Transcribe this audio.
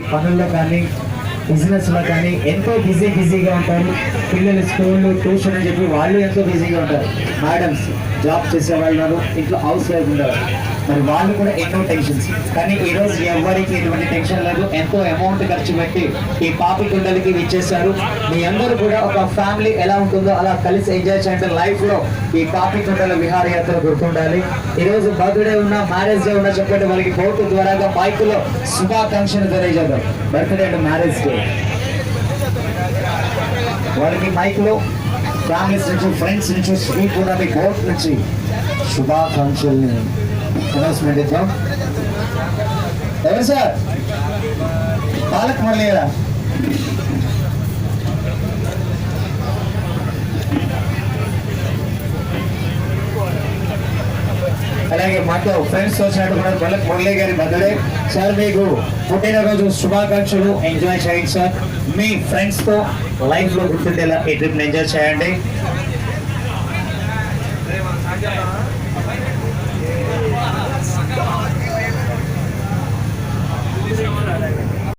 పనుల్లో కానీ బిజినెస్లో కానీ ఎంతో బిజీ బిజీగా ఉంటారు. పిల్లలు స్కూళ్ళు ట్యూషన్ అని చెప్పి వాళ్ళు ఎంతో బిజీగా ఉంటారు. మేడమ్స్ జాబ్ చేసే వాళ్ళు ఇంట్లో హౌస్ వైఫ్ ఉంటారు మరి వాళ్ళు కూడా ఎన్నో టెన్షన్స్ కానీ ఈ రోజు ఎవరికి ఎటువంటి టెన్షన్ లేదు. ఎంతో అమౌంట్ ఖర్చు పెట్టి ఈ పాపి కుండలకి ఇచ్చేసారు మీ అందరూ కూడా ఒక ఫ్యామిలీ ఎలా ఉంటుందో అలా కలిసి ఎంజాయ్ చేయండి. లైఫ్లో ఈ పాపి కుండల విహారయాత్ర గుర్తుండాలి. ఈ రోజు బర్త్డే ఉన్న మ్యారేజ్ డే ఉన్న చెప్పండి. వాళ్ళకి కోర్టు ద్వారాగా బైక్లో శుభాకాంక్షలు తెలియజేద్దాం. బర్త్డే అండ్ మ్యారేజ్ డే వాళ్ళకి మైక్లో ఫ్యామిలీస్ నుంచి ఫ్రెండ్స్ నుంచి స్వీట్ కూడా మీ కోర్ట్ నుంచి శుభాకాంక్షల్ని అనౌన్స్మెంట్ ఇద్దాం ఎవరు సార్ పాలక్ మురళి అలాగే మాతో ఫ్రెండ్స్ వచ్చినట్టు కూడా పల్లక్ మురళీ గారి బర్త్డే. సార్ మీకు పుట్టినరోజు శుభాకాంక్షలు. ఎంజాయ్ చేయండి సార్ మీ ఫ్రెండ్స్తో లైఫ్లో గుర్తుండేలా ఈ ట్రిప్ని ఎంజాయ్ చేయండి.